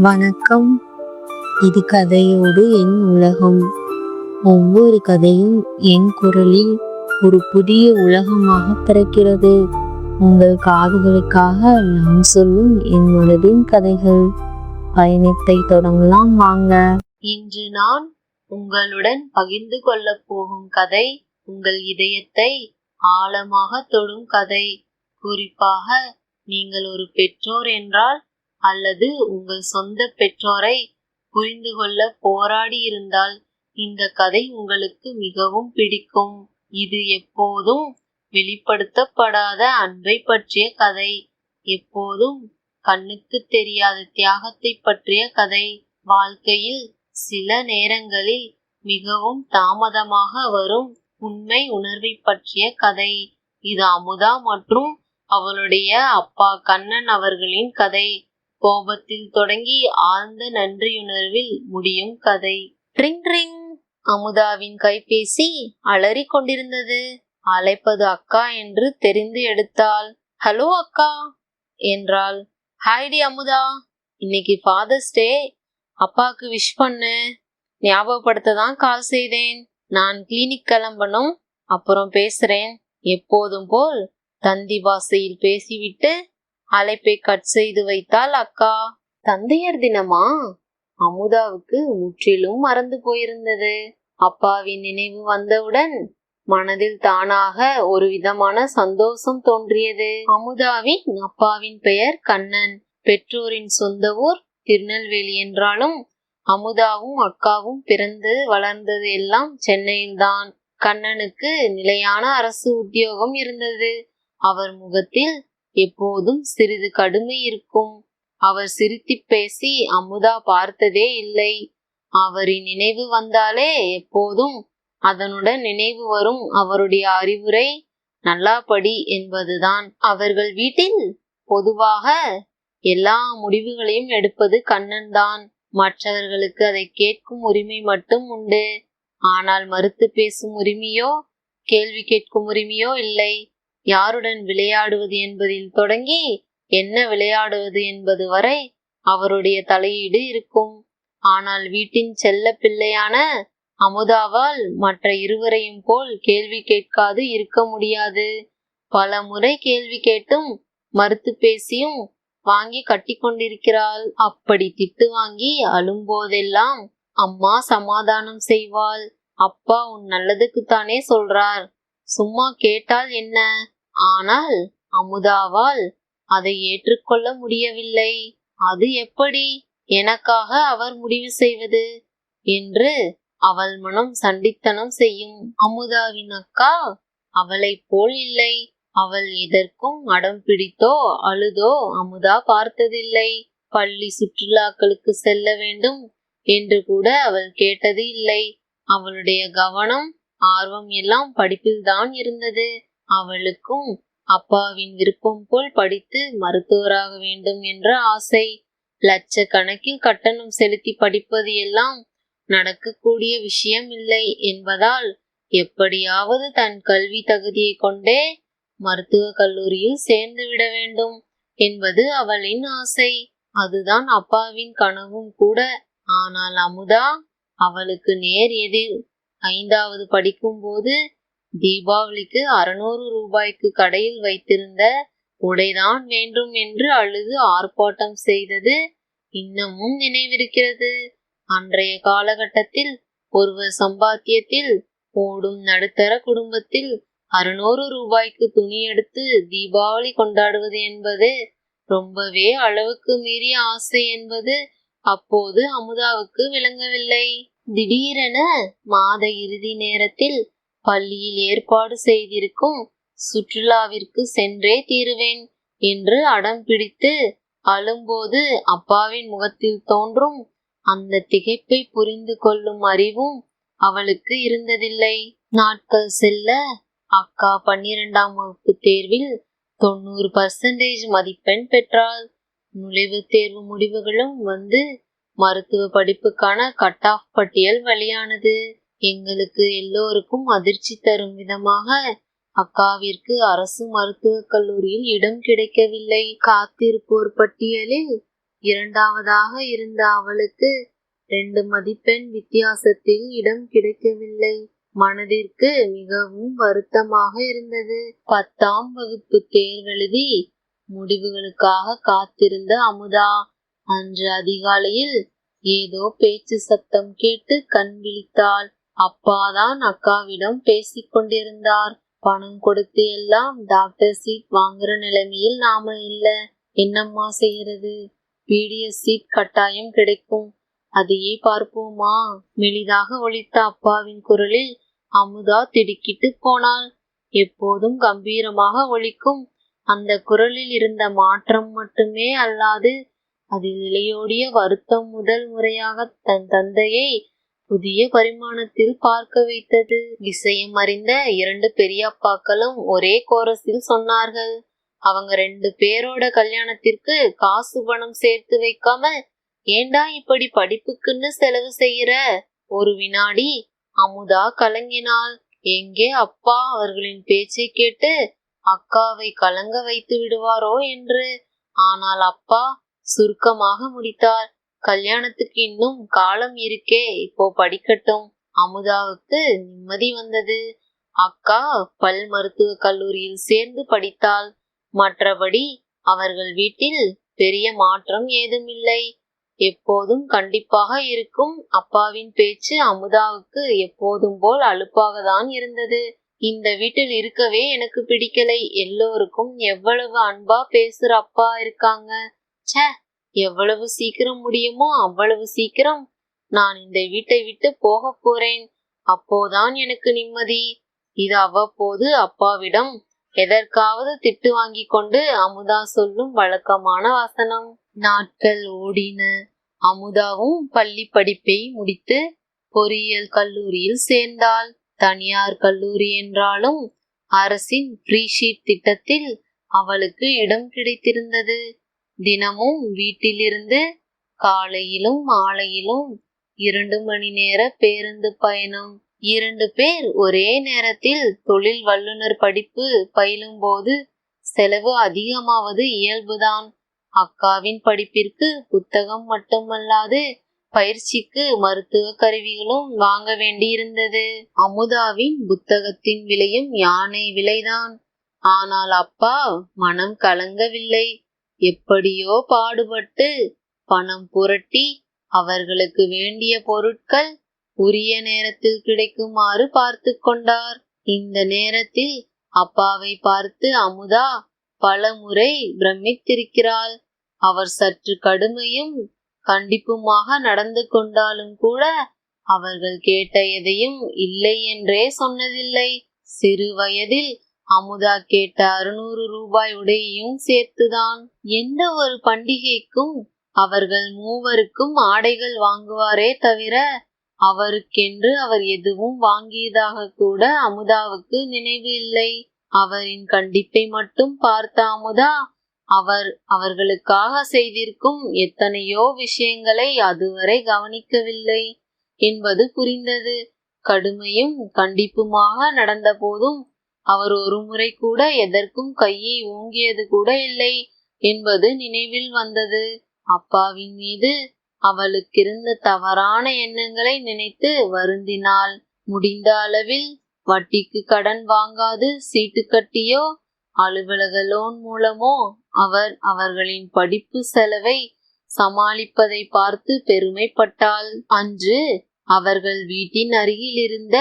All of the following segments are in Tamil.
வணக்கம். இது கதையோடு என் உலகம். ஒவ்வொரு கதையும் என் குரலில் ஒரு புதிய உலகமாக பிறக்கிறது. உங்கள் காதுகளுக்காக நான் சொல்லும் என் மனதின் கதைகள். பயணத்தை தொடங்கலாம் வாங்க. இன்று நான் உங்களுடன் பகிர்ந்து கொள்ளப் போகும் கதை உங்கள் இதயத்தை ஆழமாக தொடும் கதை. குறிப்பாக நீங்கள் ஒரு பெற்றோர் என்றால் அல்லது உங்கள் சொந்த பெற்றோரை புரிந்து கொள்ள போராடி இருந்தால் இந்த கதை உங்களுக்கு மிகவும் பிடிக்கும். இது எப்போதும் வெளிப்படுத்தப்படாத அன்பை பற்றிய கதை. எப்போதும் கண்ணுக்கு தெரியாத தியாகத்தை பற்றிய கதை. வாழ்க்கையில் சில நேரங்களில் மிகவும் தாமதமாக வரும் உண்மை உணர்வை பற்றிய கதை. இது அமுதா மற்றும் அவளுடைய அப்பா கண்ணன் அவர்களின் கதை. கோபத்தில் தொடங்கி ஆழ்ந்த நன்றியுணர்வில் முடியும் கதை. Drink drink. அமுதாவின் கைபேசி அலறி கொண்டிருந்தது அழைப்பது அக்கா என்று தெரிந்து எடுத்தாள். ஹலோ அக்கா என்றாள். ஹாய்டி அமுதா இன்னைக்கு ஃபாதர்ஸ் டே. அப்பாவுக்கு விஷ் பண்ணு. ஞாபகப்படுத்த தான் கால் செய்தேன். நான் கிளினிக் கிளம்பணும். அப்புறம் பேசுறேன். எப்போதும் போல் தந்தி பாசையில் பேசிவிட்டு அழைப்பை கட் செய்து வைத்தால் அக்கா தந்தையர் தினமா? அமுதாவுக்கு முற்றிலும் மறந்து போயிருந்தது. அப்பாவின் நினைவு வந்தவுடன் மனதில் தானாக ஒரு விதமான சந்தோஷம் தோன்றியது. அமுதாவின் அப்பாவின் பெயர் கண்ணன். பெற்றோரின் சொந்த ஊர் திருநெல்வேலி என்றாலும் அமுதாவும் அக்காவும் பிறந்து வளர்ந்தது எல்லாம் சென்னையில்தான். கண்ணனுக்கு நிலையான அரசு உத்தியோகம் இருந்தது. அவர் முகத்தில் எப்போதும் சிறிது கடுமை இருக்கும். அவர் சிரித்து பேசி அமுதா பார்த்ததே இல்லை. அவரின் நினைவு வந்தாலே எப்போதும் அதனுடன் நினைவு வரும் அவருடைய அறிவுரை. நல்லா படி என்பதுதான். அவர்கள் வீட்டில் பொதுவாக எல்லா முடிவுகளையும் எடுப்பது கண்ணன் தான் மற்றவர்களுக்கு அதை கேட்கும் உரிமை மட்டும் உண்டு. ஆனால் மறுத்து பேசும் உரிமையோ கேள்வி கேட்கும் உரிமையோ இல்லை. யாருடன் விளையாடுவது என்பதில் தொடங்கி என்ன விளையாடுவது என்பது வரை அவருடைய தலையீடு இருக்கும். ஆனால் வீட்டின் செல்ல பிள்ளையான அமுதாவால் மற்ற இருவரையும் போல் கேள்வி கேட்காது இருக்க முடியாது. பல முறை கேள்வி கேட்டும் மறுத்து பேசியும் வாங்கி கட்டி கொண்டிருக்கிறாள். அப்படி திட்டு வாங்கி அழும்போதெல்லாம் அம்மா சமாதானம் செய்வாள். அப்பா உன் நல்லதுக்குத்தானே சொல்றார். சும்மா கேட்டால் என்ன? ஆனால் அமுதாவால் அதை ஏற்றுக்கொள்ள முடியவில்லை. அது எப்படி? எனக்காக அவர் முடிவு செய்வது? என்று அவள் மனம் சண்டித்தனம் செய்யும் அமுதாவின் அக்கா அவளைப் போல் இல்லை. அவள் எதற்கும் அடம் பிடித்தோ அழுதோ அமுதா பார்த்ததில்லை. பள்ளி சுற்றுலாக்களுக்கு செல்ல வேண்டும் என்று கூட அவள் கேட்டது இல்லை. அவளுடைய கவனம் ஆர்வம் எல்லாம் படிப்பில்தான் இருந்தது. அவளுக்கும் அப்பாவின் விருப்பம் போல் படித்து மருத்துவராக வேண்டும் என்ற ஆசை. லட்சக்கணக்கில் கட்டணம் செலுத்தி படிப்பது எல்லாம் நடக்கக்கூடிய விஷயம் இல்லை என்பதால் எப்படியாவது தன் கல்வி தகுதியை கொண்டே மருத்துவ கல்லூரியில் சேர்ந்து விட வேண்டும் என்பது அவளின் ஆசை. அதுதான் அப்பாவின் கனவும் கூட. ஆனால் அமுதா அவளுக்கு நேர் எதிர். ஐந்தாவது படிக்கும் போது தீபாவளிக்கு அறுநூறு ரூபாய்க்கு கடையில் வைத்திருந்த உடைதான் வேண்டும் என்று அழுது ஆர்ப்பாட்டம் செய்தது இன்னமும் நினைவிருக்கிறது. அன்றைய காலகட்டத்தில் ஒருவர் சம்பாத்தியத்தில் ஓடும் நடுத்தர குடும்பத்தில் அறுநூறு ரூபாய்க்கு துணி எடுத்து தீபாவளி கொண்டாடுவது என்பது ரொம்பவே அளவுக்கு மீறிய ஆசை என்பது அப்போது அமுதாவுக்கு விளங்கவில்லை. திடீரென மாத இறுதி நேரத்தில் பள்ளியில் ஏற்பாடு செய்திருக்கும் சுற்றுலாவிற்கு சென்றே தீருவேன் என்று அடம் பிடித்து அழும்போது அப்பாவின் முகத்தில் தோன்றும் அந்த திகைப்பை புரிந்து கொள்ளும் அறிவும் அவளுக்கு இருந்ததில்லை. நாட்கள் செல்ல அக்கா பன்னிரெண்டாம் வகுப்பு தேர்வில் தொண்ணூறு பர்சன்டேஜ் மதிப்பெண் பெற்றாள். நுழைவுத் தேர்வு முடிவுகளும் வந்து மருத்துவ படிப்புக்கான கட் ஆஃப் பட்டியல் வெளியானது. எங்களுக்கு எல்லோருக்கும் அதிர்ச்சி தரும் விதமாக அக்காவிற்கு அரசு மருத்துவக் கல்லூரியில் இடம் கிடைக்கவில்லை. காத்திருப்போர் பட்டியலில் இரண்டாவதாக இருந்த அவளுக்கு ரெண்டு மதிப்பெண் வித்தியாசத்தில் இடம் கிடைக்கவில்லை. மனதிற்கு மிகவும் வருத்தமாக இருந்தது. பத்தாம் வகுப்பு தேர்வெழுதி முடிவுகளுக்காக காத்திருந்த அமுதா அன்று அதிகாலையில் ஏதோ பேச்சு சத்தம் கேட்டு கண் விழித்தாள். அப்பாதான் அக்காவிடம் பேசிக் கொண்டிருந்தார். பணம் கொடுத்து எல்லாம் டாக்டர் சீட் வாங்குற நிலைமையில் நாம இல்ல. என்னம்மா செய்யறது? பிடிஎஸ் சீட் கட்டாயம் கிடைக்கும். அதையே பார்ப்போமா? மெலிதாக ஒழித்த அப்பாவின் குரலில் அமுதா திடுக்கிட்டு போனாள். எப்போதும் கம்பீரமாக ஒலிக்கும் அந்த குரலில் இருந்த மாற்றம் மட்டுமே அல்லாது அதில் இலையோடிய வருத்தம் முதல் முறையாக தன் தந்தையை புதிய பரிமாணத்தில் பார்க்க வைத்தது. விஷயம் அறிந்த இரண்டு பெரியப்பாக்களும் ஒரே கோரஸில் சொன்னார்கள். அவங்க ரெண்டு பேரோட கல்யாணத்திற்கு காசு பணம் சேர்த்து வைக்காம ஏண்டா இப்படி படிப்புக்குன்னு செலவு செய்யற? ஒரு வினாடி அமுதா கலங்கினாள். எங்கே அப்பா அவர்களின் பேச்சை கேட்டு அக்காவை கலங்க வைத்து விடுவாரோ? என்று. ஆனால் அப்பா சுருக்கமாக முடித்தார். கல்யாணத்துக்கு இன்னும் காலம் இருக்கே. இப்போ படிக்கட்டும். அமுதாவுக்கு நிம்மதி வந்தது. அக்கா பல் மருத்துவ கல்லூரியில் சேர்ந்து படித்தாள். மற்றபடி அவர்கள் வீட்டில் பெரிய மாற்றம் ஏதும் இல்லை எப்போதும் கண்டிப்பாக இருக்கும். அப்பாவின் பேச்சு அமுதாவுக்கு எப்போதும் போல் அலுப்பாக தான் இருந்தது. இந்த வீட்டில் இருக்கவே எனக்கு பிடிக்கலை. எல்லோருக்கும் எவ்வளவு அன்பா பேசுற அப்பா இருக்காங்க. ச்சே! எவ்வளவு சீக்கிரம் முடியுமோ அவ்வளவு சீக்கிரம் நான் இந்த வீட்டை விட்டு போக போறேன். அப்போதான் எனக்கு நிம்மதி. இது அவ்வப்போது அப்பாவிடம் எதற்காவது திட்டு வாங்கி கொண்டு அமுதா சொல்லும் வழக்கமான வசனம். நாட்கள் ஓடின. அமுதாவும் பள்ளி படிப்பை முடித்து பொறியியல் கல்லூரியில் சேர்ந்தாள். தனியார் கல்லூரி என்றாலும் அரசின் ப்ரீஷீட் திட்டத்தில் அவளுக்கு இடம் கிடைத்திருந்தது. தினமும் வீட்டிலிருந்து காலையிலும் மாலையிலும் இரண்டு மணி நேர பேருந்து பயணம். இரண்டு பேர் ஒரே நேரத்தில் தொழில் வல்லுநர் படிப்பு பயிலும் போது செலவு அதிகமாவது இயல்புதான். அக்காவின் படிப்பிற்கு புத்தகம் மட்டுமல்லாது பயிற்சிக்கு மருத்துவ கருவிகளும் வாங்க வேண்டியிருந்தது. அமுதாவின் புத்தகத்தின் விலையும் யானை விலைதான். ஆனால் அப்பா மனம் கலங்கவில்லை. எப்படியோ பாடுபட்டு பணம் புரட்டி அவர்களுக்கு வேண்டிய பொருட்கள் உரிய நேரத்தில் கிடைக்குமாறு பார்த்து கொண்டார். இந்த நேரத்தில் அப்பாவை பார்த்து அமுதா பல முறை பிரமித்திருக்கிறாள். அவர் சற்று கடுமையும் கண்டிப்புமாக நடந்து கொண்டாலும் கூட அவர்கள் கேட்ட எதையும் இல்லை என்றே சொன்னதில்லை. சிறு வயதில் அமுதா கேட்ட அறுநூறு ரூபாய் உடையையும் சேர்த்துதான். எந்த ஒரு பண்டிகைக்கும் அவர்கள் மூவருக்கும் ஆடைகள் வாங்குவாரே தவிர அவருக்கென்று அவர் எதுவும் வாங்கியதாக கூட அமுதாவுக்கு நினைவு இல்லை. அவரின் கண்டிப்பை மட்டும் பார்த்த அமுதா அவர் அவர்களுக்காக செய்திருக்கும் எத்தனையோ விஷயங்களை அதுவரை கவனிக்கவில்லை என்பது புரிந்தது. கடுமையும் கண்டிப்புமாக நடந்த போதும் அவர் ஒரு முறை கூட எதற்கும் கையை ஓங்கியது கூட இல்லை என்பது நினைவில் வந்தது. அப்பாவின் மீது அவளுக்கிருந்த தவறான எண்ணங்களை நினைத்து வருந்தினாள். முடிந்த அளவில் வட்டிக்கு கடன் வாங்காது சீட்டு கட்டியோ அலுவலக லோன் மூலமோ அவர் அவர்களின் படிப்பு செலவை சமாளிப்பதை பார்த்து பெருமைப்பட்டாள். அன்று அவர்கள் வீட்டின் அருகில் இருந்த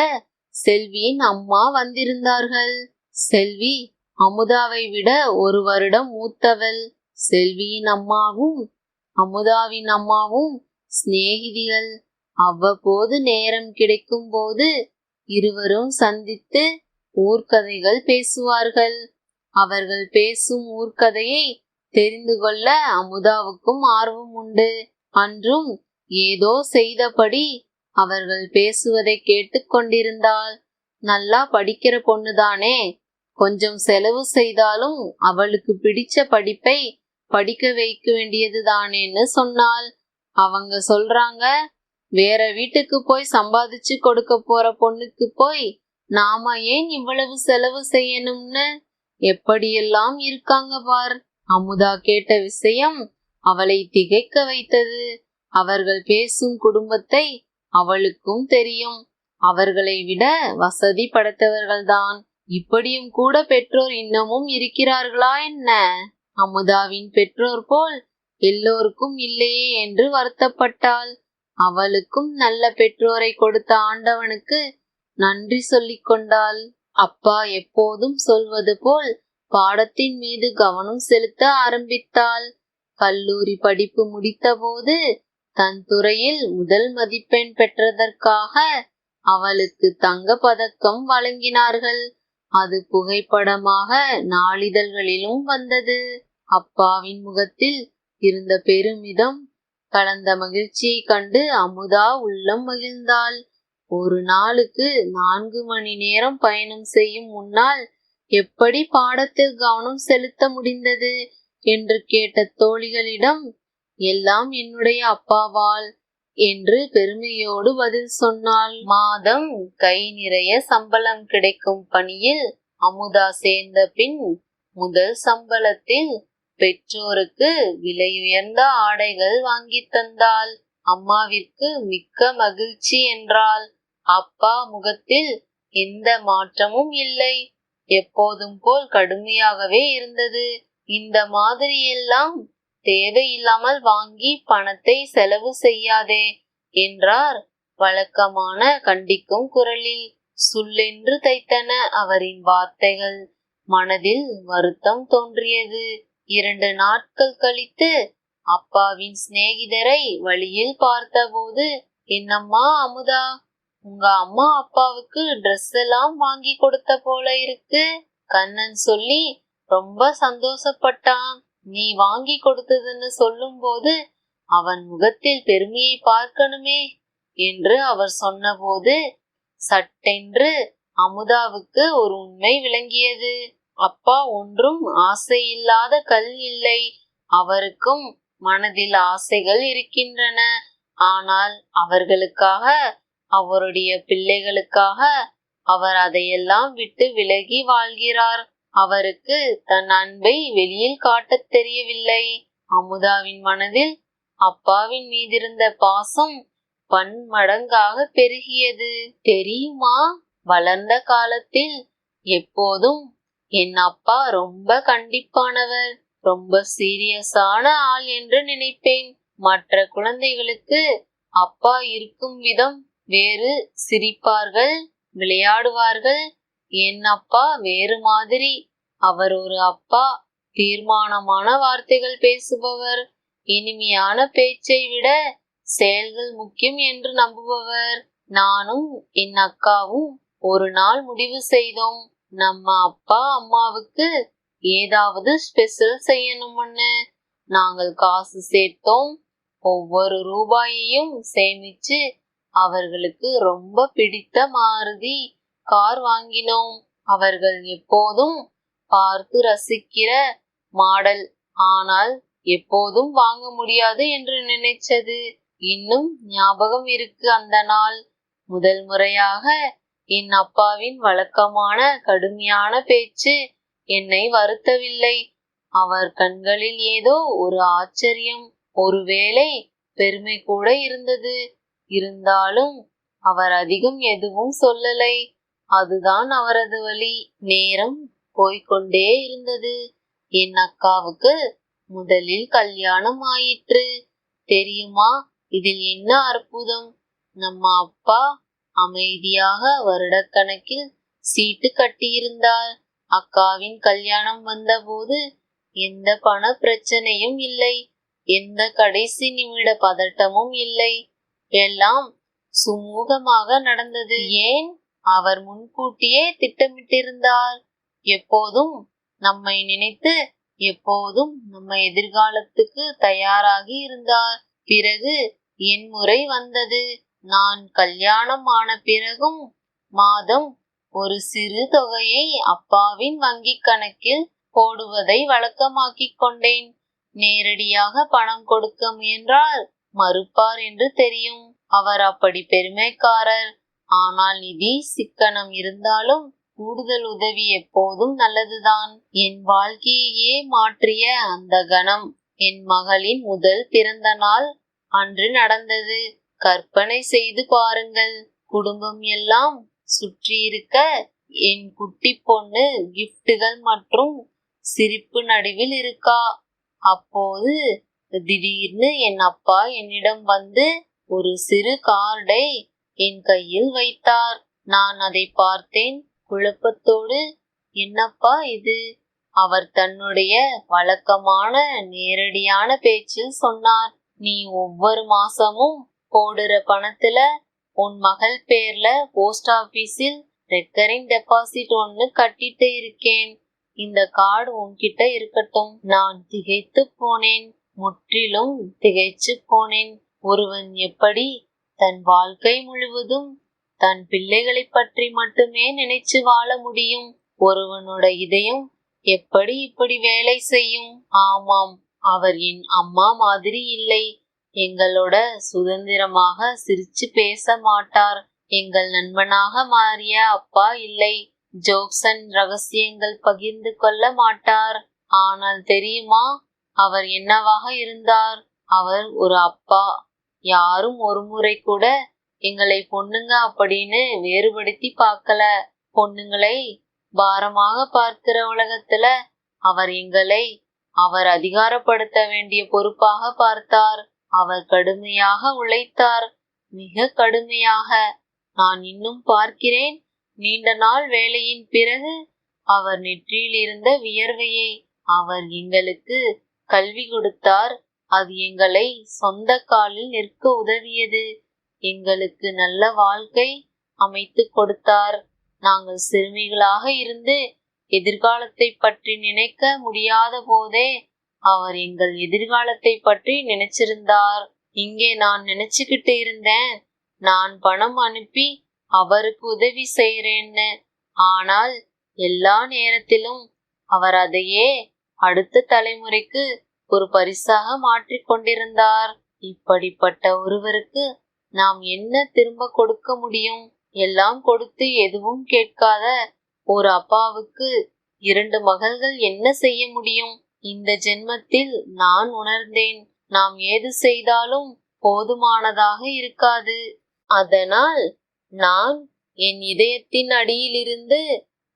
செல்வியின் அம்மா வந்திருந்தார்கள். செல்வி அமுதாவை விட ஒரு வருடம் மூத்தவள். செல்வியின் அம்மாவும் அமுதாவின் அம்மாவும் சிநேகிதிகள். அவ்வப்போது நேரம் கிடைக்கும் போது இருவரும் சந்தித்து ஊர்க்கதைகள் பேசுவார்கள். அவர்கள் பேசும் ஊர்க்கதையை தெரிந்து கொள்ள அமுதாவுக்கும் ஆர்வம் உண்டு. அன்றும் ஏதோ செய்தபடி அவர்கள் பேசுவதை கேட்டுக்கொண்டிருந்தால் நல்லா படிக்கிற பொண்ணுதானே. கொஞ்சம் செலவு செய்தாலும் அவளுக்கு பிடிச்ச படிப்பை படிக்க வைக்க வேண்டியது தானேன்னு சொன்னாள். அவங்க சொல்றாங்க வேற வீட்டுக்கு போய் சம்பாதிச்சு கொடுக்க போற பொண்ணுக்கு போய் நாம ஏன் இவ்வளவு செலவு செய்யணும்னு? எப்படியெல்லாம் இருக்காங்க பார்? அமுதா கேட்ட விஷயம் அவளை திகைக்க வைத்தது. அவர்கள் பேசும் குடும்பத்தை அவளுக்கும் தெரியும். அவர்களை விட வசதி படைத்தவர்கள்தான். இப்படியும் கூட பெற்றோர் இன்னமும் இருக்கிறார்களா என்ன? அமுதாவின் பெற்றோர் போல் எல்லோருக்கும் இல்லையே என்று வருத்தப்பட்டாள். அவளுக்கும் நல்ல பெற்றோரை கொடுத்த ஆண்டவனுக்கு நன்றி சொல்லிக் கொண்டாள். அப்பா எப்போதும் சொல்வது போல் பாடத்தின் மீது கவனம் செலுத்த ஆரம்பித்தாள். கல்லூரி படிப்பு முடித்தபோது தன் துறையில் முதல் மதிப்பெண் பெற்றதற்காக அவளுக்கு தங்க பதக்கம் வழங்கினார்கள். அது புகைப்படமாக நாளிதழ்களிலும் வந்தது. அப்பாவின் முகத்தில் இருந்த பெருமிதம் கலந்த மகிழ்ச்சியை கண்டு அமுதா உள்ளம் மகிழ்ந்தாள். ஒரு நாளுக்கு நான்கு மணி நேரம் பயணம் செய்யும் முன்னால் எப்படி பாடத்தில் கவனம் செலுத்த முடிந்தது? என்று கேட்ட தோழிகளிடம் எல்லாம் என்னுடைய அப்பாவால் என்று பெருமையோடு பதில் சொன்னாள். மாதம் கை நிறைய சம்பளம் கிடைக்கும் பணியில் அமுதா சேர்ந்த பின் முதல் சம்பளத்தில் பெற்றோருக்கு விலையுயர்ந்த ஆடைகள் வாங்கி தந்தாள். அம்மாவிற்கு மிக்க மகிழ்ச்சி என்றால் அப்பா முகத்தில் எந்த மாற்றமும் இல்லை. எப்போதும் போல் கடுமையாகவே இருந்தது. இந்த மாதிரி எல்லாம் தேவையில்லாமல் வாங்கி பணத்தை செலவு செய்யாதே என்றார். வழக்கமான கண்டிக்கும் குரலில் சுள்ளென்று தைத்தன அவரின் வார்த்தைகள். மனதில் வருத்தம் தோன்றியது. இரண்டு நாட்கள் கழித்து அப்பாவின் சிநேகிதரை வழியில் பார்த்தபோது என்னம்மா அமுதா உங்க அம்மா அப்பாவுக்கு ட்ரெஸ் எல்லாம் வாங்கி கொடுத்த போல இருக்கு. கண்ணன் சொல்லி ரொம்ப சந்தோஷப்பட்டான். நீ வாங்கி கொடுத்ததுன்னு சொல்லும்போது அவன் முகத்தில் பெருமையை பார்க்கணுமே என்று அவர் சொன்னபோது சட்டென்று அமுதாவுக்கு ஒரு உண்மை விளங்கியது. அப்பா ஒன்றும் ஆசையில்லாத கல் இல்லை. அவருக்கும் மனதில் ஆசைகள் இருக்கின்றன. ஆனால் அவர்களுக்காக அவருடைய பிள்ளைகளுக்காக அவர் அதையெல்லாம் விட்டு விலகி வாழ்கிறார். அவருக்கு தன் அன்பை வெளியில் காட்டத் தெரியவில்லை. அமுதாவின் மனதில் அப்பாவின் மீதிருந்த பாசம் பன்மடங்காக பெருகியது. தெரியுமா? வளர்ந்த காலத்தில் எப்போதும் என் அப்பா ரொம்ப கண்டிப்பானவர். ரொம்ப சீரியஸான ஆள் என்று நினைப்பேன். மற்ற குழந்தைகளுக்கு அப்பா இருக்கும் விதம் வேறு. சிரிப்பார்கள் விளையாடுவார்கள் என் அப்பா வேறு மாதிரி. அவர் ஒரு அப்பா. தீர்மானமான வார்த்தைகள் பேசுபவர். இனிமையான பேச்சை விட செயல்கள் முக்கியம் என்று நம்புபவர். நானும் என் அக்காவும் ஒரு நாள் முடிவு செய்தோம். நம்ம அப்பா அம்மாவுக்கு ஏதாவது ஸ்பெஷல் செய்யணும்னு நாங்கள் காசு சேர்த்தோம். ஒவ்வொரு ரூபாயையும் சேமிச்சு அவர்களுக்கு ரொம்ப பிடித்த மாருதி. கார் வாங்கினோம். அவர்கள் எப்போதும் பார்த்து ரசிக்கிற மாடல். ஆனால் எப்போதும் வாங்க முடியாது என்று நினைச்சது. இன்னும் ஞாபகம் இருக்கு அந்த நாள். முதல் முறையாக என் அப்பாவின் வழக்கமான கடுமையான பேச்சு என்னை வருத்தவில்லை. அவர் கண்களில் ஏதோ ஒரு ஆச்சரியம் ஒருவேளை பெருமை கூட இருந்தது. இருந்தாலும் அவர் அதிகம் எதுவும் சொல்லலை. அதுதான் அவரது வழி. நேரம் போய்க்கொண்டே இருந்தது. என் அக்காவுக்கு முதலில் கல்யாணம் ஆயிற்று. தெரியுமா? இதில் என்ன அற்புதம்? நம்ம அப்பா அமைதியாக வருடக்கணக்கில் சீட்டு கட்டியிருந்தார். அக்காவின் கல்யாணம் வந்தபோது எந்த பண பிரச்சனையும் இல்லை. எந்த கடைசி நிமிட பதட்டமும் இல்லை. எல்லாம் சுமூகமாக நடந்தது. ஏன்? அவர் முன்கூட்டியே திட்டமிட்டிருந்தார். எப்போதும் நம்மை நினைத்து எப்போதும் நம்ம எதிர்காலத்துக்கு தயாராகி இருந்தார். பிறகு என் முறை வந்தது. நான் கல்யாணம் ஆன பிறகும் மாதம் ஒரு சிறு தொகையை அப்பாவின் வங்கிக் கணக்கில் போடுவதை வழக்கமாக்கிக் கொண்டேன். நேரடியாக பணம் கொடுக்க முயன்றால் மறுப்பார் என்று தெரியும். அவர் அப்படி பெருமைக்காரர். ஆனால் நிதி சிக்கனம் இருந்தாலும் கூடுதல் உதவி எப்போதும் நல்லதுதான். என் வாழ்க்கையையே மாற்றிய அந்த கணம் என் மகளின் முதல் பிறந்த நாள் அன்று நடந்தது. கற்பனை செய்து பாருங்கள். குடும்பம் எல்லாம் சுற்றியிருக்க என் குட்டி பொண்ணு கிஃப்ட்டுகள் மற்றும் சிரிப்பு நடுவில் இருக்கா? அப்போது திடீர்னு என் அப்பா என்னிடம் வந்து ஒரு சிறு கார்டை என் கையில் வைத்தார். நான் அதை பார்த்தேன். குழப்பத்தோடு என்னப்பா இது? அவர் தன்னுடைய வழக்கமான நேரடியான பேச்சில் சொன்னார். நீ ஒவ்வொரு மாசமும் போடுற பணத்துல உன் மகள் பேர்ல போஸ்ட் ஆபீஸில் ரெக்கரிங் டெபாசிட் ஒன்னு கட்டிட்டு இருக்கேன். இந்த கார்டு உன்கிட்ட இருக்கட்டும். நான் திகைத்து போனேன். முற்றிலும் திகைச்சு போனேன். ஒருவன் எப்படி தன் வாழ்க்கை முழுவதும் தன் பிள்ளைகளை பற்றி மட்டுமே நினைச்சு வாழ முடியும். ஒருவனோட இதயம் எப்படி இப்படி வேலை செய்யும்? ஆமாம் அவர் என் அம்மா மாதிரி இல்லை. எங்களோட சுதந்திரமாக சிரிச்சு பேச மாட்டார். எங்கள் நண்பனாக மாறிய அப்பா இல்லை. ஜோக்சன் ரகசியங்கள் பகிர்ந்து கொள்ள மாட்டார். ஆனால் தெரியுமா அவர் என்னவாக இருந்தார்? அவர் ஒரு அப்பா யாரும் ஒரு முறை கூட எங்களை பொண்ணுங்க அப்படின்னு வேறுபடுத்தி பார்க்கல. பொண்ணுங்களை பாரமாக பார்க்கிற உலகத்துல அவர் எங்களை அவர் அதிகாரப்படுத்த வேண்டிய பொறுப்பாக பார்த்தார். அவர் கடுமையாக உழைத்தார். மிக கடுமையாக. நான் இன்னும் பார்க்கிறேன். நீண்ட நாள் வேலையின் பிறகு அவர் நெற்றியில் இருந்த வியர்வையை அவர் எங்களுக்கு கல்வி கொடுத்தார். அது எங்களை சொந்த காலில் நிற்க உதவியது. எங்களுக்கு நல்ல வாழ்க்கை அமைத்து கொடுத்தார். நாங்கள் சிறுமிகளாக இருந்து எதிர்காலத்தை பற்றி நினைக்க முடியாத போதே அவர் எங்கள் எதிர்காலத்தை பற்றி நினைச்சிருந்தார். இங்கே நான் நினைச்சுக்கிட்டு இருந்தேன். நான் பணம் அனுப்பி அவருக்கு உதவி செய்யறேன்னு ஆனால் எல்லா நேரத்திலும் அவர் அதையே அடுத்த தலைமுறைக்கு ஒரு பரிசாக மாற்றிக் கொண்டிருந்தார். இப்படிப்பட்ட ஒருவருக்கு நாம் என்ன திரும்ப கொடுக்க முடியும்? எல்லாம் கொடுத்து எதுவும் கேட்காத ஒரு அப்பாவுக்கு இரண்டு மகள்கள் என்ன செய்ய முடியும்? இந்த ஜென்மத்தில் நான் உணர்ந்தேன். நாம் ஏது செய்தாலும் போதுமானதாக இருக்காது. அதனால் நான் என் இதயத்தின் அடியிலிருந்து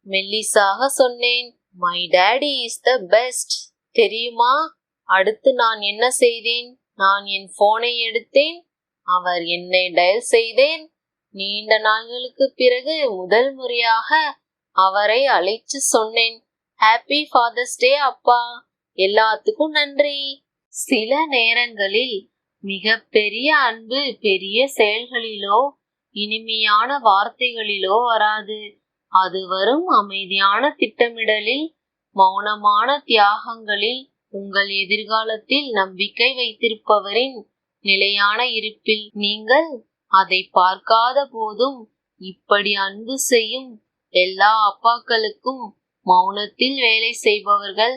மெல்லிசாக சொன்னேன் my daddy is the best தெரியுமா? அடுத்து நான் என்ன செய்தேன்? நான் என் போனை எடுத்தேன். அவர் என்னை டயல் செய்தேன். நீண்ட நாள்களுக்கு பிறகு முதல் முறையாக அவரை அழைச்சு சொன்னேன். ஹாப்பி ஃபாதர்ஸ் டே அப்பா. எல்லாத்துக்கும் நன்றி. சில நேரங்களில் மிக பெரிய அன்பு பெரிய செயல்களிலோ இனிமையான வார்த்தைகளிலோ வராது. அது வரும் அமைதியான திட்டமிடலில் மௌனமான தியாகங்களில் உங்கள் எதிர்காலத்தில் நம்பிக்கை வைத்திருப்பவரின் நிலையான இருப்பில் நீங்கள் அதை பார்க்காத போதும் இப்படி அன்பு செய்யும் எல்லா அப்பாக்களுக்கும் மௌனத்தில் வேலை செய்பவர்கள்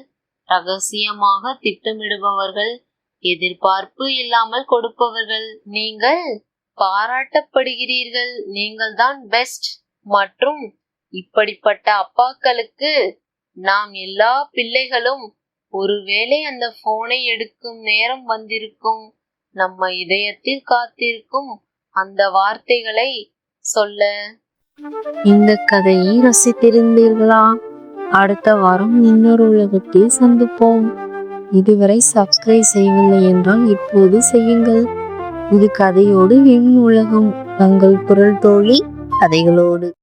ரகசியமாக திட்டமிடுபவர்கள் எதிர்பார்ப்பு இல்லாமல் கொடுப்பவர்கள் நீங்கள் பாராட்டப்படுகிறீர்கள். நீங்கள் தான் பெஸ்ட். மற்றும் இப்படிப்பட்ட அப்பாக்களுக்கு நாம் எல்லா பிள்ளைகளும் ஒருவேளை அந்த போனை எடுக்கும் நேரம் வந்திருக்கும் நம்ம இதயத்தில் காத்திருக்கும் அந்த வார்த்தைகளை சொல்ல. இந்த கதையை ரசித்திருந்தீர்களா? அடுத்த வாரம் இன்னொரு உலகத்தில் சந்திப்போம். இதுவரை சப்ஸ்கிரைப் செய்யவில்லை என்றால் இப்போது செய்யுங்கள். இது கதையோடு என் உலகம். தங்கள் குரல் தோழி கதைகளோடு.